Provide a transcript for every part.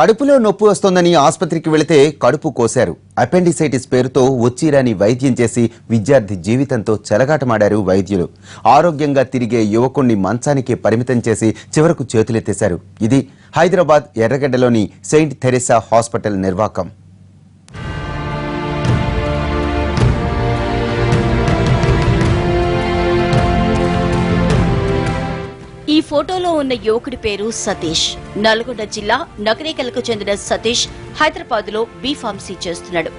కడుపులో నొప్పి వస్తోందని ఆసుపత్రికి వెళితే కడుపు కోశారు. అపెండిసైటిస్ పేరుతో వచ్చిరాని వైద్యం చేసి విద్యార్థి జీవితంతో చెలగాటమాడారు వైద్యులు. ఆరోగ్యంగా తిరిగే యువకుణ్ణి మంచానికి పరిమితం చేసి చివరకు చేతులెత్తేశారు. ఇది హైదరాబాద్ ఎర్రగడ్డలోని సెయింట్ థెరెసా హాస్పిటల్ నిర్వాకం. ఈ ఫోటోలో ఉన్న యువకుడి పేరు సతీష్. నల్గొండ జిల్లా నకరేకలకు చెందిన సతీష్ హైదరాబాద్లో బీ ఫార్మసీ చేస్తున్నాడు.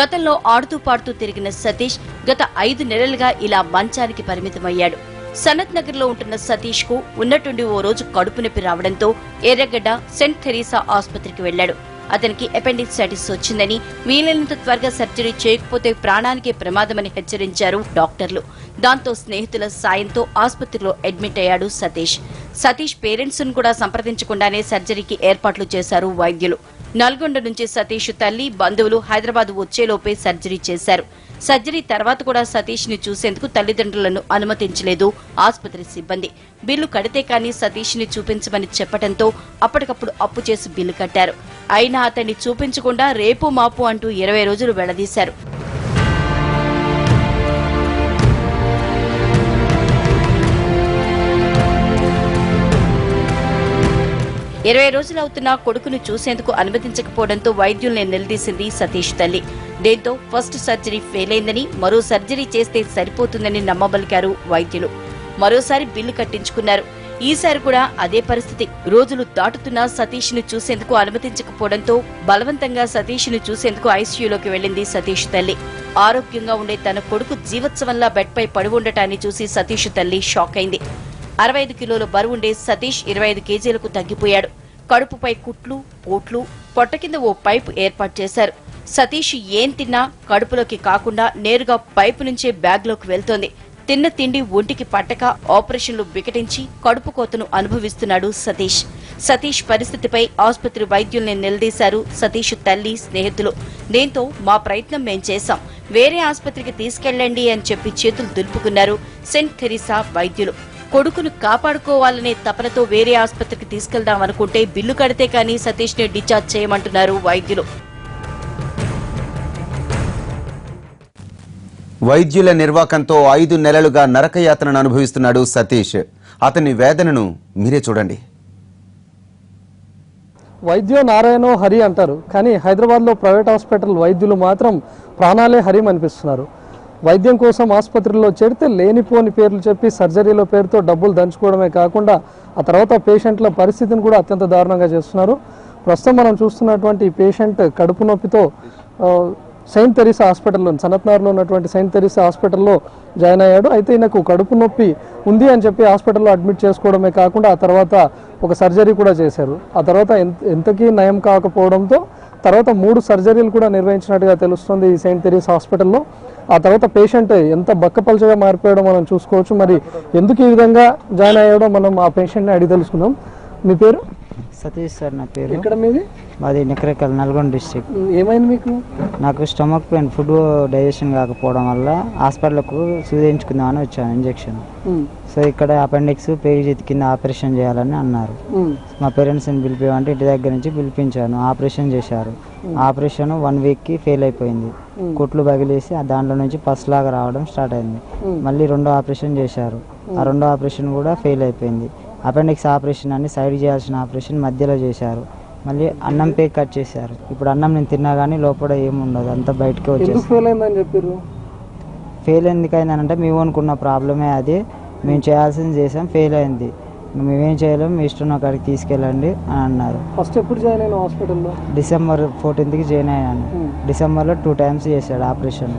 గతంలో ఆడుతూ పాడుతూ తిరిగిన సతీష్ గత ఐదు నెలలుగా ఇలా మంచానికి పరిమితమయ్యాడు. సనత్ నగర్లో ఉంటున్న సతీష్కు ఉన్నట్టుండి ఓ రోజు కడుపు నొప్పి రావడంతో ఎర్రగడ్డ సెంట్ థెరీసా ఆసుపత్రికి వెళ్ళాడు అతనికి అపెండిక్సైటిస్ వచ్చిందని వీలైనంత త్వరగా సర్జరీ చేయకపోతే ప్రాణానికే ప్రమాదమని హెచ్చరించారు డాక్టర్లు. దాంతో స్నేహితుల సాయంతో ఆసుపత్రిలో అడ్మిట్ అయ్యాడు సతీష్. సతీష్ పేరెంట్స్ను కూడా సంప్రదించకుండానే సర్జరీకి ఏర్పాట్లు చేశారు వైద్యులు. నల్గొండ నుంచి సతీష్ తల్లి బంధువులు హైదరాబాద్ వచ్చేలోపే సర్జరీ చేశారు. సర్జరీ తర్వాత కూడా సతీష్ని చూసేందుకు తల్లిదండ్రులను అనుమతించలేదు ఆసుపత్రి సిబ్బంది. బిల్లు కడితే కానీ సతీష్ని చూపించమని చెప్పడంతో అప్పటికప్పుడు అప్పు చేసి బిల్లు కట్టారు. అయినా అతన్ని చూపించకుండా రేపు మాపు అంటూ ఇరవై రోజులు వెళ్ళదీశారు. ఇరవై రోజులవుతున్నా కొడుకును చూసేందుకు అనుమతించకపోవడంతో వైద్యుల్ని నిలదీసింది సతీష్ తల్లి. దీంతో ఫస్ట్ సర్జరీ ఫెయిల్ అయిందని మరో సర్జరీ చేస్తే సరిపోతుందని నమ్మబలికారు వైద్యులు. మరోసారి బిల్లు కట్టించుకున్నారు. ఈసారి కూడా అదే పరిస్థితి. రోజులు దాటుతున్నా సతీష్ను చూసేందుకు అనుమతించకపోవడంతో బలవంతంగా సతీష్ను చూసేందుకు ఐసీయూలోకి వెళ్ళింది సతీష్ తల్లి. ఆరోగ్యంగా ఉండే తన కొడుకు జీవోత్సవంలా బెడ్పై పడి ఉండటాన్ని చూసి సతీష్ తల్లి షాక్ అయింది. అరవై ఐదు కిలోల బరువుండే సతీష్ ఇరవై ఐదు కేజీలకు తగ్గిపోయాడు. కడుపుపై కుట్లు పోట్లు పొట్ట కింద ఓ పైపు ఏర్పాటు చేశారు. సతీష్ ఏం తిన్నా కడుపులోకి కాకుండా నేరుగా పైపు నుంచే బ్యాగ్లోకి వెళ్తోంది. తిన్న తిండి ఒంటికి పట్టక ఆపరేషన్లు వికటించి కడుపు కోతను అనుభవిస్తున్నాడు సతీష్. సతీష్ పరిస్థితిపై ఆసుపత్రి వైద్యుల్ని నిలదీశారు సతీష్ తల్లి స్నేహితులు. దీంతో మా ప్రయత్నం మేం చేశాం. వేరే ఆసుపత్రికి తీసుకెళ్ళండి అని చెప్పి చేతులు దులుపుకున్నారు సెంట్ థెరిసా వైద్యులు. కొడుకును కాపాడుకోవాలనే తపనతో వేరే ఆసుపత్రికి తీసుకెళ్దాం అనుకుంటే బిల్లు కడితే కానీ సతీష్ని డిశ్చార్జ్ చేయమంటున్నారు వైద్యులు. వైద్యుల నిర్వాకంతో ఐదు నెలలుగా నరకయాతనను అనుభవిస్తున్నాడు సతీష్. అతని వేదనను మీరే చూడండి. వైద్యో నారాయణో హరి అంటారు కానీ హైదరాబాద్లో ప్రైవేట్ హాస్పిటల్ వైద్యులు మాత్రం ప్రాణాలే హరిం అనిపిస్తున్నారు. వైద్యం కోసం ఆసుపత్రిలో చేరితే లేనిపోని పేర్లు చెప్పి సర్జరీల పేరుతో డబ్బులు దంచుకోవడమే కాకుండా ఆ తర్వాత పేషెంట్ల పరిస్థితిని కూడా అత్యంత దారుణంగా చేస్తున్నారు. ప్రస్తుతం మనం చూస్తున్నటువంటి పేషెంట్ కడుపు నొప్పితో సెయింట్ తెరీసా హాస్పిటల్లో సనత్నార్లో ఉన్నటువంటి సెయింట్ తెరీసా హాస్పిటల్లో జాయిన్ అయ్యాడు. అయితే ఈయనకు కడుపు నొప్పి ఉంది అని చెప్పి హాస్పిటల్లో అడ్మిట్ చేసుకోవడమే కాకుండా ఆ తర్వాత ఒక సర్జరీ కూడా చేశారు. ఆ తర్వాత ఎంత ఎంతకీ నయం కాకపోవడంతో తర్వాత మూడు సర్జరీలు కూడా నిర్వహించినట్టుగా తెలుస్తుంది ఈ సెయింట్ తెరీస్ హాస్పిటల్లో. ఆ తర్వాత పేషెంట్ ఎంత బక్కపలచగా మారిపోయాడో మనం చూసుకోవచ్చు. మరి ఎందుకు ఈ విధంగా జాయిన్ అయ్యాడో మనం ఆ పేషెంట్ని అడిగి తెలుసుకుందాం. మీ పేరు? సతీష్ సార్ నా పేరు. ఎక్కడ మీది? మాది నెకరేకల్ నల్గొండ డిస్టిక్ ఏమైంది మీకు? నాకు స్టమక్ పెయిన్ ఫుడ్ డైజెషన్ కాకపోవడం వల్ల హాస్పిటల్కు సూదించుకుందామని వచ్చాను ఇంజెక్షన్. సో ఇక్కడ అపెండిక్స్ పేగు కింద ఆపరేషన్ చేయాలని అన్నారు. మా పేరెంట్స్ని పిలిపిమంటే ఇంటి దగ్గర నుంచి పిలిపించాను ఆపరేషన్ చేశారు. ఆపరేషన్ వన్ వీక్కి ఫెయిల్ అయిపోయింది. కుట్లు పగిలేసి ఆ దాంట్లో నుంచి పస్ లాగా రావడం స్టార్ట్ అయింది. మళ్ళీ రెండో ఆపరేషన్ చేశారు. ఆ రెండో ఆపరేషన్ కూడా ఫెయిల్ అయిపోయింది. అపెండిక్స్ ఆపరేషన్ అని సైడ్ చేయాల్సిన ఆపరేషన్ మధ్యలో చేశారు. మళ్ళీ అన్నం పే కట్ చేశారు. ఇప్పుడు అన్నం నేను తిన్నా కానీ లోపల ఏముండదు అంతా బయటకే వచ్చేసి ఫెయిల్ అయిందని చెప్పారు ఫెయిల్ ఎందుకైందనంటే మేము అనుకున్న ప్రాబ్లమే అది. మేము చేయాల్సింది చేసాం. ఫెయిల్ అయింది. మేమేం చేయలేము మీ ఇష్టం అక్కడికి తీసుకెళ్ళండి అని అన్నారు. ఫస్ట్ ఎప్పుడు జాయిన్ అయిన హాస్పిటల్లో? డిసెంబర్ ఫోర్టీన్త్కి జాయిన్ అయ్యాను. డిసెంబర్లో టూ టైమ్స్ చేశాడు ఆపరేషన్.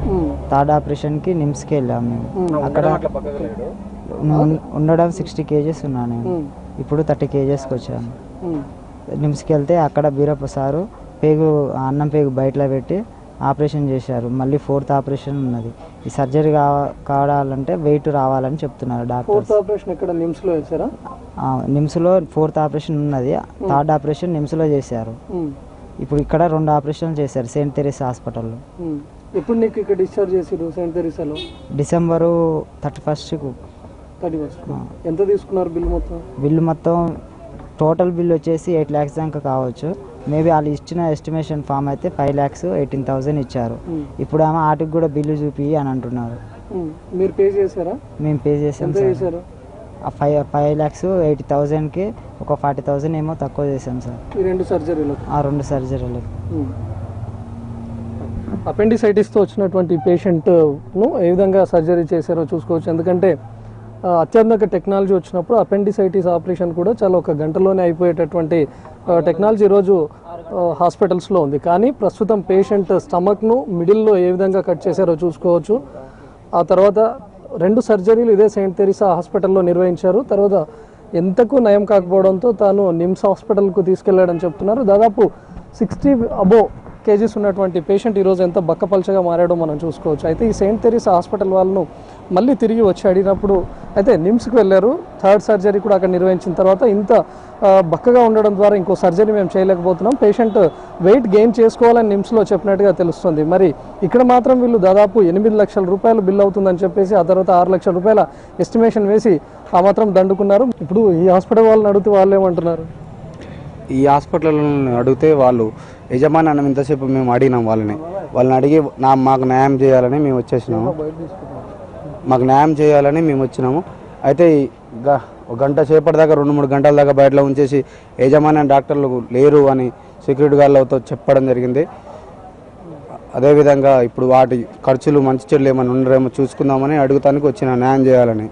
థర్డ్ ఆపరేషన్కి నిమ్స్కి వెళ్ళాము మేము. అక్కడ ఉండడం సిక్స్టీ కేజెస్ ఉన్నాను నేను. ఇప్పుడు థర్టీ కేజెస్కి వచ్చాను. నిమ్స్కి వెళ్తే అక్కడ బీరప్ప సారు పేగు అన్నం పేగు బయటలో పెట్టి ఆపరేషన్ చేశారు. మళ్ళీ ఫోర్త్ ఆపరేషన్ ఉన్నది. ఈ సర్జరీ కావ కావాలంటే వెయిట్ రావాలని చెప్తున్నారు ఫోర్త్ డాక్టర్స్ ఆపరేషన్ ఇక్కడ నిమ్స్లో ఆ, నిమ్స్లో ఫోర్త్ ఆపరేషన్ ఉన్నది. థర్డ్ ఆపరేషన్ నిమ్స్లో చేశారు. ఇప్పుడు ఇక్కడ రెండు ఆపరేషన్లు చేశారు సెయింట్ తెరీస్ హాస్పిటల్లో. ఉమ్. ఎప్పుడు నీకు ఇక్కడ డిశ్చార్జ్ చేసిరు సెయింట్ తెరీసాలో డిసెంబరు థర్టీ ఫస్ట్కు. Thirty first. ఎంత తీసుకున్నారు బిల్ మొత్తం? బిల్లు మొత్తం టోటల్ బిల్ వచ్చేసి ఎయిట్ ల్యాక్స్ దాకా కావచ్చు. మేబీ వాళ్ళు ఇచ్చిన ఎస్టిమేషన్ ఫామ్ అయితే ఫైవ్ ల్యాక్స్ ఎయిటీన్ థౌసండ్ ఇచ్చారు. ఇప్పుడు ఆమె వాటికి కూడా బిల్లు చూపి అని అంటున్నారు. మీరు పే చేశారా? మేము పే చేసాం sir. Five five lakhs eighty థౌజండ్కి ఒక ఫార్టీ థౌజండ్ ఏమో తక్కువ చేసాం సార్. ఈ రెండు సర్జరీలకు? ఆ రెండు సర్జరీలకు. అపెండిసైటిస్తో వచ్చినటువంటి పేషెంట్ను ఏ విధంగా సర్జరీ చేశారో చూసుకోవచ్చు. ఎందుకంటే అత్యాధునిక టెక్నాలజీ వచ్చినప్పుడు అపెండిసైటిస్ ఆపరేషన్ కూడా చాలా ఒక గంటలోనే అయిపోయేటటువంటి టెక్నాలజీ ఈరోజు హాస్పిటల్స్లో ఉంది. కానీ ప్రస్తుతం పేషెంట్ స్టమక్ను మిడిల్లో ఏ విధంగా కట్ చేశారో చూసుకోవచ్చు. ఆ తర్వాత రెండు సర్జరీలు ఇదే సెయింట్ తెరిసా హాస్పిటల్లో నిర్వహించారు. తర్వాత ఎంతకు నయం కాకపోవడంతో తాను నిమ్స్ హాస్పిటల్కు తీసుకెళ్ళాడని చెప్తున్నారు. దాదాపు సిక్స్టీ అబోవ్ కేజీస్ ఉన్నటువంటి పేషెంట్ ఈరోజు ఎంత బక్కపల్చగా మారాడో మనం చూసుకోవచ్చు. అయితే ఈ సెయింట్ తెరీసా హాస్పిటల్ వాళ్ళను మళ్ళీ తిరిగి వచ్చి అడిగినప్పుడు అయితే నిమ్స్కి వెళ్ళారు. థర్డ్ సర్జరీ కూడా అక్కడ నిర్వహించిన తర్వాత ఇంత బక్కగా ఉండడం ద్వారా ఇంకో సర్జరీ మేము చేయలేకపోతున్నాం. పేషెంట్ వెయిట్ గెయిన్ చేసుకోవాలని నిమ్స్లో చెప్పినట్టుగా తెలుస్తుంది. మరి ఇక్కడ మాత్రం వీళ్ళు దాదాపు ఎనిమిది లక్షల రూపాయలు బిల్ అవుతుందని చెప్పేసి ఆ తర్వాత ఆరు లక్షల రూపాయల ఎస్టిమేషన్ వేసి ఆ మాత్రం దండుకున్నారు. ఇప్పుడు ఈ హాస్పిటల్ వాళ్ళని అడిగితే వాళ్ళు ఏమంటున్నారు? ఈ హాస్పిటల్ అడిగితే వాళ్ళు యజమాని అన్నం ఇంతసేపు మేము అడిగినాం వాళ్ళని. వాళ్ళని అడిగి నా మాకు న్యాయం చేయాలని మేము వచ్చేసినాము. మాకు న్యాయం చేయాలని మేము వచ్చినాము. అయితే గ- ఒక గంట సేపటి దాకా రెండు మూడు గంటల దాకా బయటలో ఉంచేసి యజమాని డాక్టర్లు లేరు అని సెక్యూరిటీ గార్డులతో చెప్పడం జరిగింది. అదేవిధంగా ఇప్పుడు వాటి ఖర్చులు మంచి చెడులు ఏమైనా ఉండరేమో చూసుకుందామని అడుగుతానికి వచ్చిన న్యాయం చేయాలని.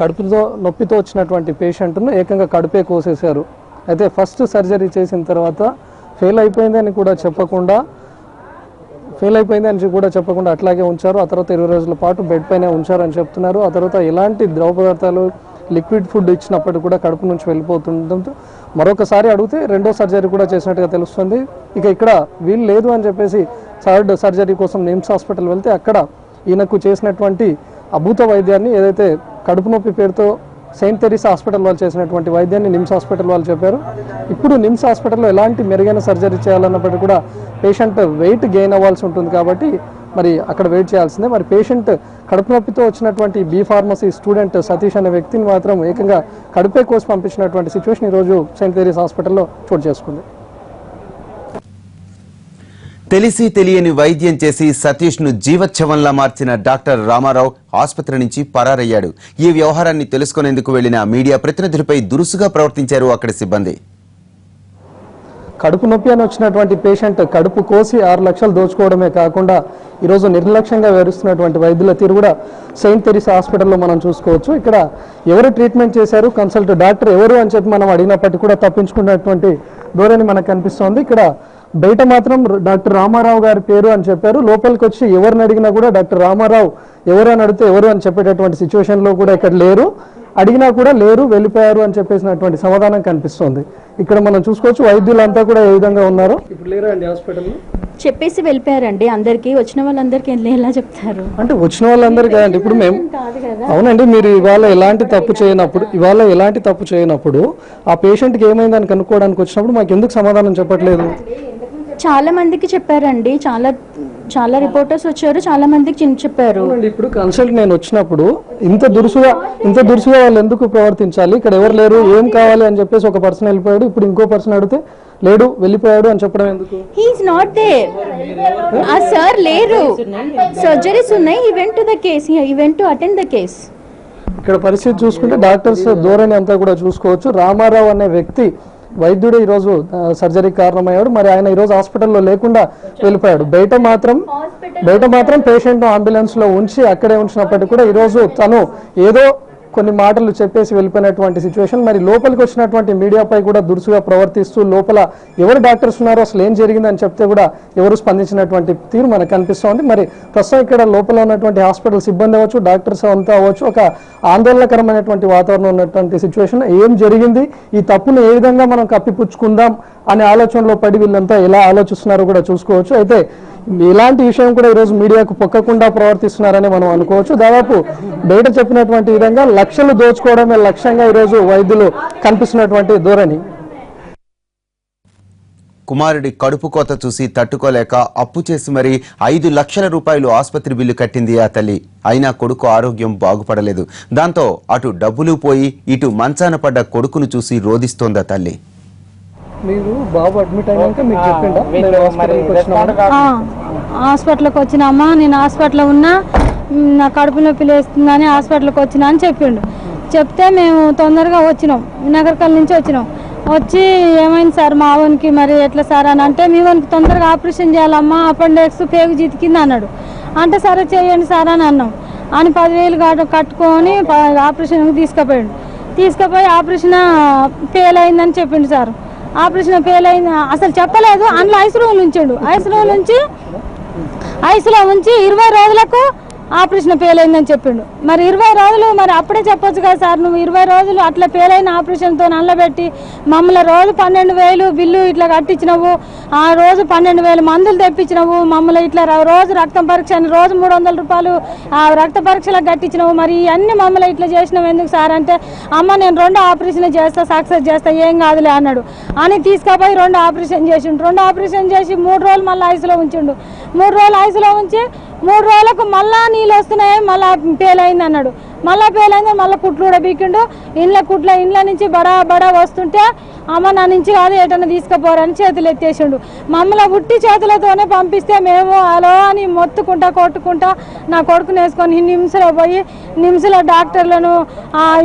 కడుపుతో నొప్పితో వచ్చినటువంటి పేషెంట్ను ఏకంగా కడుపే కోసేశారు. అయితే ఫస్ట్ సర్జరీ చేసిన తర్వాత ఫెయిల్ అయిపోయిందని కూడా చెప్పకుండా ఫెయిల్ అయిపోయింది అని కూడా చెప్పకుండా అట్లాగే ఉంచారు. ఆ తర్వాత ఇరవై రోజుల పాటు బెడ్ పైన ఉంచారని చెప్తున్నారు. ఆ తర్వాత ఎలాంటి ద్రవ పదార్థాలు లిక్విడ్ ఫుడ్ ఇచ్చినప్పటికీ కూడా కడుపు నుంచి వెళ్ళిపోతుండటంతో మరొకసారి అడిగితే రెండో సర్జరీ కూడా చేసినట్టుగా తెలుస్తుంది. ఇక ఇక్కడ వీలు లేదు అని చెప్పేసి థర్డ్ సర్జరీ కోసం నిమ్స్ హాస్పిటల్ వెళ్తే అక్కడ ఈయనకు చేసినటువంటి అభూత వైద్యాన్ని ఏదైతే కడుపు నొప్పి పేరుతో సెయింట్ థెరీస్ హాస్పిటల్ వాళ్ళు చేసినటువంటి వైద్యాన్ని నిమ్స్ హాస్పిటల్ వాళ్ళు చెప్పారు. ఇప్పుడు నిమ్స్ హాస్పిటల్లో ఎలాంటి మెరుగైన సర్జరీ చేయాలన్నప్పటికీ కూడా పేషెంట్ వెయిట్ గెయిన్ అవ్వాల్సి ఉంటుంది కాబట్టి మరి అక్కడ వెయిట్ చేయాల్సిందే. మరి పేషెంట్ కడుపు నొప్పితో వచ్చినటువంటి బీ ఫార్మసీ స్టూడెంట్ సతీష్ అనే వ్యక్తిని మాత్రం ఏకంగా కడుపే కోసి పంపించినటువంటి సిచ్యువేషన్ ఈరోజు సెయింట్ థెరీస్ హాస్పిటల్లో చోటు చేసుకుంది. తెలిసి తెలియని వైద్యం చేసి సతీష్ను జీవచ్ఛవంలా మార్చిన డాక్టర్ రామారావు ఆసుపత్రి నుంచి పరారయ్యాడు. ఈ వ్యవహారాన్ని తెలుసుకునేందుకు వెళ్ళిన మీడియా ప్రతినిధులపై దురుసుగా ప్రవర్తించారు అక్కడి సిబ్బంది. కడుపు నొప్పి అని వచ్చినటువంటి పేషెంట్ కడుపు కోసి ఆరు లక్షలు దోచుకోవడమే కాకుండా ఈరోజు నిర్లక్ష్యంగా వ్యవహరిస్తున్నటువంటి వైద్యుల తీరు కూడా సెయింట్ తెరీసా హాస్పిటల్లో మనం చూసుకోవచ్చు. ఇక్కడ ఎవరు ట్రీట్మెంట్ చేశారు కన్సల్ట్ డాక్టర్ ఎవరు అని చెప్పి మనం అడిగినప్పటికీ కూడా తప్పించుకున్నటువంటి ధోరణి మనకు కనిపిస్తోంది. ఇక్కడ బయట మాత్రం డాక్టర్ రామారావు గారి పేరు అని చెప్పారు. లోపలికి వచ్చి ఎవరిని అడిగినా కూడా డాక్టర్ రామారావు ఎవరు అని అడిగితే ఎవరు అని చెప్పేటటువంటి సిచ్యువేషన్లో కూడా ఇక్కడ లేరు. అడిగినా కూడా లేరు వెళ్ళిపోయారు అని చెప్పేసినటువంటి సమాధానం కనిపిస్తోంది. ఇక్కడ మనం చూసుకోవచ్చు వైద్యులంతా కూడా ఏ విధంగా ఉన్నారు? ఇప్పుడు లేరా అండి హాస్పిటల్లో? చెప్పేసి వెళ్ళిపోయారండి. అందరికి వచ్చిన వాళ్ళందరికీ ఎలా చెప్తారు? అంటే వచ్చిన వాళ్ళందరూ కదండి. ఇప్పుడు మేము కాదు కదా. అవునండి మీరు ఇవాళ ఎలాంటి తప్పు చేయనప్పుడు ఇవాళ ఎలాంటి తప్పు చేయనప్పుడు ఆ పేషెంట్కి ఏమైందని కనుక్కోవడానికి వచ్చినప్పుడు మాకు ఎందుకు సమాధానం చెప్పట్లేదు? చాలా మందికి చెప్పారండి. చాలా చాలా రిపోర్టర్స్ వచ్చారు. చాలా మందికి చిన్న చెప్పారు. ఇప్పుడు కన్సల్ట్ నేను వచ్చినప్పుడు ఇంత దురుసుగా ఇంత దురుసుగా వాళ్ళు ఎందుకు ప్రవర్తించాలి? ఇక్కడ ఎవరు లేరు ఏం కావాలి అని చెప్పేసి ఒక పర్సన్ వెళ్ళిపోయాడు. ఇప్పుడు ఇంకో పర్సన్ అడిగితే లేడు వెళ్ళిపోయాడు అని చెప్పడం ఎందుకు? హీఈస్ నాట్ దేర్ ఆ సార్ లేరు. సర్జరీస్ ఉన్నాయి. He went to the case he went to attend the case ఇక్కడ పరిస్థితి చూసుకుంటే డాక్టర్స్ ధోరణి అంతా కూడా చూసుకోవచ్చు. రామారావు అనే వ్యక్తి వైద్యుడు ఈరోజు సర్జరీకి కారణమయ్యాడు. మరి ఆయన ఈరోజు హాస్పిటల్లో లేకుండా వెళ్ళిపోయాడు. బయట మాత్రం బయట మాత్రం పేషెంట్ అంబులెన్స్లో ఉంచి అక్కడే ఉంచినప్పటికీ కూడా ఈరోజు తను ఏదో కొన్ని మాటలు చెప్పేసి వెళ్ళిపోయినటువంటి సిచ్యువేషన్ మరి లోపలికి వచ్చినటువంటి మీడియాపై కూడా దురుసుగా ప్రవర్తిస్తూ లోపల ఎవరు డాక్టర్స్ ఉన్నారో అసలు ఏం జరిగిందని చెప్తే కూడా ఎవరు స్పందించినటువంటి తీరు మనకు కనిపిస్తోంది. మరి ప్రస్తుతం ఇక్కడ లోపల ఉన్నటువంటి హాస్పిటల్ సిబ్బంది అవ్వచ్చు డాక్టర్స్ అంతా అవ్వచ్చు. ఒక ఆందోళనకరమైనటువంటి వాతావరణం ఉన్నటువంటి సిచ్యువేషన్ ఏం జరిగింది? ఈ తప్పును ఏ విధంగా మనం కప్పిపుచ్చుకుందాం అనే ఆలోచనలో పడి వీళ్ళంతా ఎలా ఆలోచిస్తున్నారో కూడా చూసుకోవచ్చు. అయితే ఇలాంటి విషయం కూడా ఈరోజు మీడియాకు పొక్కకుండా ప్రవర్తిస్తున్నారని మనం అనుకోవచ్చు. దాదాపు బయట చెప్పినటువంటి విధంగా లక్షలు దోచుకోవడమే లక్ష్యంగా ఈరోజు వైద్యులు కనిపిస్తున్నటువంటి ధోరణి. కుమారుడి కడుపు కోత చూసి తట్టుకోలేక అప్పు చేసి మరీ ఐదు లక్షల రూపాయలు ఆసుపత్రి బిల్లు కట్టింది ఆ తల్లి. అయినా కొడుకు ఆరోగ్యం బాగుపడలేదు. దాంతో అటు డబ్బులు పోయి ఇటు మంచాన పడ్డ కొడుకును చూసి రోదిస్తోందా తల్లి. మీరు బాబు అడ్మిట్ అయినాక మీకు చెప్పిండా? నేను హాస్పిటల్కి వచ్చినా ఆ, హాస్పిటల్కి వచ్చినామా? నేను హాస్పిటల్లో ఉన్నా నా కడుపు నొప్పి లేస్తుందని హాస్పిటల్కి వచ్చినా అని చెప్పిండు. చెప్తే మేము తొందరగా వచ్చినాం. నగరకల్ నుంచి వచ్చినాం. వచ్చి ఏమైంది సార్ మా వానికి మరి ఎట్లా సార్ అని అంటే మీ వానికి తొందరగా ఆపరేషన్ చేయాలమ్మా అపెండిక్స్ పేగు జితికింది అన్నాడు. అంటే సరే చేయండి సార్ అని అన్నాం. అని పదివేలు కట్టు- కట్టుకొని ఆపరేషన్కి తీసుకుపోయాడు. తీసుకుపోయి ఆపరేషన్ ఫెయిల్ అయిందని చెప్పిండు సార్. ఆపరేషన్ ఫెయిల్ అయింది అసలు చెప్పలేదు. అందులో ఐసీలో ఉంచాడు. ఐసీలో నుంచి ఐసులో ఉంచి ఇరవై రోజులకు ఆపరేషన్ ఫెయిల్ అయిందని చెప్పిండు. మరి ఇరవై రోజులు మరి అప్పుడే చెప్పొచ్చు కదా సార్ నువ్వు ఇరవై రోజులు అట్లా ఫెయిల్ అయిన ఆపరేషన్తో నల్లబెట్టి మమ్మల్ని రోజు పన్నెండు వేలు బిల్లు ఇట్లా కట్టించినవు ఆ రోజు పన్నెండు వేలు మందులు తెప్పించినవు మమ్మల్ని ఇట్లా రోజు రక్తం పరీక్ష అని రోజు మూడు వందల రూపాయలు ఆ రక్త పరీక్షలకు కట్టించినవు మరి ఇవన్నీ మమ్మల్ని ఇట్లా చేసినావు ఎందుకు సార్ అంటే అమ్మ నేను రెండు ఆపరేషన్ చేస్తా సక్సెస్ చేస్తా ఏం కాదులే అన్నాడు. అని తీసుకుపోయి రెండు ఆపరేషన్ చేసిండు. రెండు ఆపరేషన్ చేసి మూడు రోజులు మళ్ళీ ఐసులో ఉంచిండు. మూడు రోజులు ఐసులో ఉంచి మూడు రోజులకు మళ్ళా నీళ్ళు వస్తున్నాయి మళ్ళా పేలైంది అన్నాడు. మళ్ళా పేలైంది మళ్ళీ కుట్లు కూడా బీకిండు ఇండ్ల కుట్ల ఇండ్ల నుంచి బడా బడా వస్తుంటే అమ్మ నా నుంచి కాదు ఎటన్నా తీసుకుపోరని చేతులు ఎత్తేసిండు. మమ్మల్ని బుట్టి చేతులతోనే పంపిస్తే మేము అలో అని మొత్తుకుంటా కొట్టుకుంటా నా కొడుకుని వేసుకొని నిమ్స్లో పోయి నిమ్స్లో డాక్టర్లను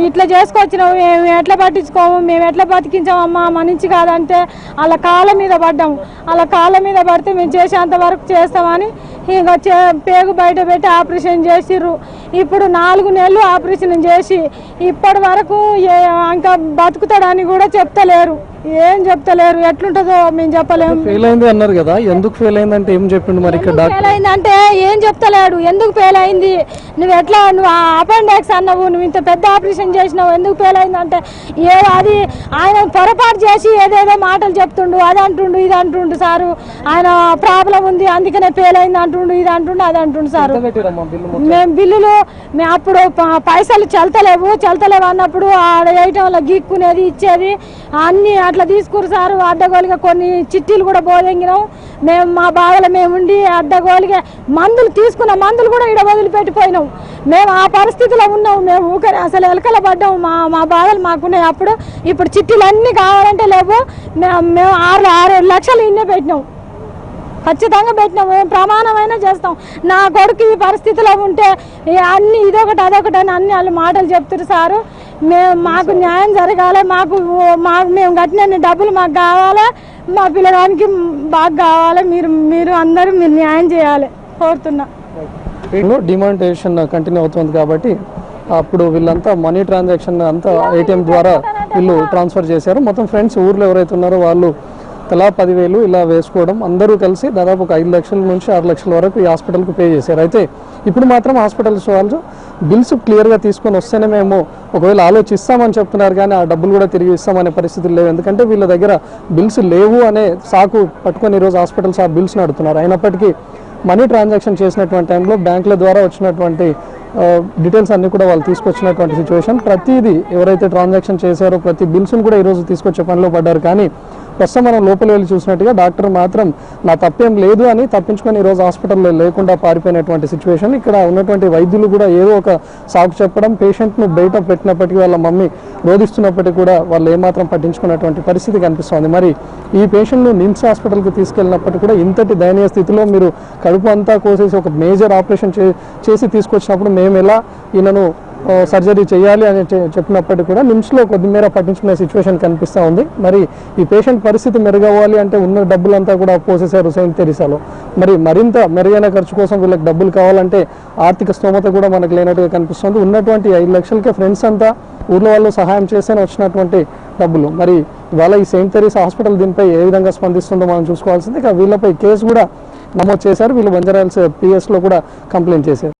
ఇట్లా చేసుకొచ్చినాము మేము ఎట్లా పట్టించుకోము మేము ఎట్లా బతికించామమ్మా మా నుంచి కాదంటే వాళ్ళ కాళ్ళ మీద పడ్డాము. వాళ్ళ కాళ్ళ మీద పడితే మేము చేసేంత వరకు చేస్తామని ఇంకా చే- పేగు బయట పెట్టి ఆపరేషన్ చేసిర్రు. ఇప్పుడు నాలుగు నెలలు ఆపరేషన్ చేసి ఇప్పటి వరకు ఏ- ఇంకా బతుకుతాడని కూడా చెప్తలేరు. claro. ఏం చెప్తలేరు ఎట్లుంటుందో మేము చెప్పలేము ఫెయిల్ అయింది అన్నారు కదా ఎందుకు ఫెయిల్ అయిందంటే ఏం చెప్పిండు మరి ఇక్కడ ఫెయిల్ అయిందంటే ఏం చెప్తలేడు ఎందుకు ఫెయిల్ అయింది? నువ్వు ఎట్లా నువ్వు అపెండిక్స్ అన్నావు నువ్వు ఇంత పెద్ద ఆపరేషన్ చేసినావు ఎందుకు ఫెయిల్ అయిందంటే ఏ అది ఆయన పొరపాటు చేసి ఏదేదో మాటలు చెప్తుండు అది అంటుండు ఇది అంటుండు సారు. ఆయన ప్రాబ్లం ఉంది అందుకనే ఫెయిల్ అయింది అంటుండు ఇది అంటుండు అది అంటుండు సారు. మేము బిల్లులు మేము అప్పుడు పైసలు చల్తలేవు చల్తలేవు అన్నప్పుడు ఆడ వేయటంలో గీక్కునేది ఇచ్చేది అన్ని అట్లా తీసుకురు సారు అడ్డగోలుగా కొన్ని చిట్టీలు కూడా బోదెంగినాం మేము మా బాధలు మేము ఉండి అడ్డగోలుగా మందులు తీసుకున్న మందులు కూడా ఇక్కడ వదిలిపెట్టిపోయినాం. మేము ఆ పరిస్థితిలో ఉన్నాం మేము ఊకరి అసలు ఎలకల పడ్డాం. మా మా బాధలు మాకున్నాయి అప్పుడు. ఇప్పుడు చిట్టీలు అన్నీ కావాలంటే లేవు. మేము మేము ఆరు ఆరు లక్షలు ఇన్నే పెట్టినాం. ఖచ్చితంగా పెట్టినాము మేము ప్రమాణమైనా చేస్తాం. నా కొడుకు ఈ పరిస్థితిలో ఉంటే అన్నీ అన్ని ఇదొకటి అదొకటి అని అన్ని వాళ్ళు మాటలు చెప్తారు సారు. మేము మాకు న్యాయం జరగాలి మాకు మాకు మేము కట్టిన డబ్బులు మాకు కావాలి మా పిల్లగానికి బాగా కావాలి మీరు మీరు అందరూ మీరు న్యాయం చేయాలి కోరుతున్నా. డిమానిటైజేషన్ కంటిన్యూ అవుతుంది కాబట్టి అప్పుడు వీళ్ళంతా మనీ ట్రాన్సాక్షన్ అంతా ఏటీఎం ద్వారా వీళ్ళు ట్రాన్స్ఫర్ చేశారు. మొత్తం ఫ్రెండ్స్ ఊర్లో ఎవరైతే ఉన్నారో వాళ్ళు తలా పదివేలు ఇలా వేసుకోవడం అందరూ కలిసి దాదాపు ఒక ఐదు లక్షల నుంచి ఆరు లక్షల వరకు ఈ హాస్పిటల్కి పే చేశారు. అయితే ఇప్పుడు మాత్రం హాస్పిటల్స్ వాళ్ళు బిల్స్ క్లియర్గా తీసుకొని వస్తేనే మేము ఒకవేళ ఆలోచిస్తామని చెప్తున్నారు కానీ ఆ డబ్బులు కూడా తిరిగి ఇస్తామనే పరిస్థితులు లేవు. ఎందుకంటే వీళ్ళ దగ్గర బిల్స్ లేవు అనే సాకు పట్టుకొని ఈరోజు హాస్పిటల్స్ ఆ బిల్స్ నడుతున్నారు అయినప్పటికీ మనీ ట్రాన్సాక్షన్ చేసినటువంటి టైంలో బ్యాంకుల ద్వారా వచ్చినటువంటి డీటెయిల్స్ అన్నీ కూడా వాళ్ళు తీసుకొచ్చినటువంటి సిచ్యువేషన్. ప్రతిదీ ఎవరైతే ట్రాన్సాక్షన్ చేశారో ప్రతి బిల్స్ను కూడా ఈరోజు తీసుకొచ్చే పనిలో పడ్డారు. కానీ ప్రస్తుతం మనం లోపలి వెళ్ళి చూసినట్టుగా డాక్టర్ మాత్రం నా తప్పేం లేదు అని తప్పించుకొని ఈరోజు హాస్పిటల్లో లేకుండా పారిపోయినటువంటి సిచ్యువేషన్ ఇక్కడ ఉన్నటువంటి వైద్యులు కూడా ఏదో ఒక సాకు చెప్పడం పేషెంట్ను బయట పెట్టినప్పటికీ వాళ్ళ మమ్మీ రోధిస్తున్నప్పటికీ కూడా వాళ్ళు ఏమాత్రం పట్టించుకున్నటువంటి పరిస్థితి కనిపిస్తోంది. మరి ఈ పేషెంట్ను నిమ్స్ హాస్పిటల్కి తీసుకెళ్ళినప్పటికీ కూడా ఇంతటి దయనీయ స్థితిలో మీరు కడుపు అంతా కోసేసి ఒక మేజర్ ఆపరేషన్ చే చేసి తీసుకొచ్చినప్పుడు మేము ఎలా ఈయనను సర్జరీ చేయాలి అని చెప్పినప్పటికీ కూడా నిమ్స్లో కొద్దిమేర పట్టించుకునే సిచ్యువేషన్ కనిపిస్తూ ఉంది. మరి ఈ పేషెంట్ పరిస్థితి మెరుగవ్వాలి అంటే ఉన్న డబ్బులంతా కూడా పోసేశారు సెయింట్ తెరిసాలో మరి మరింత మెరుగైన ఖర్చు కోసం వీళ్ళకి డబ్బులు కావాలంటే ఆర్థిక స్తోమత కూడా మనకు లేనట్టుగా కనిపిస్తుంది. ఉన్నటువంటి ఐదు లక్షలకే ఫ్రెండ్స్ అంతా ఊర్లో వాళ్ళు సహాయం చేస్తేనే వచ్చినటువంటి డబ్బులు. మరి ఇవాళ ఈ సెయింట్ తెరీసా హాస్పిటల్ దీనిపై ఏ విధంగా స్పందిస్తుందో మనం చూసుకోవాల్సింది. ఇక వీళ్ళపై కేసు కూడా నమోదు చేశారు. వీళ్ళు బంజారాల్స్ పిఎస్లో కూడా కంప్లైంట్ చేశారు.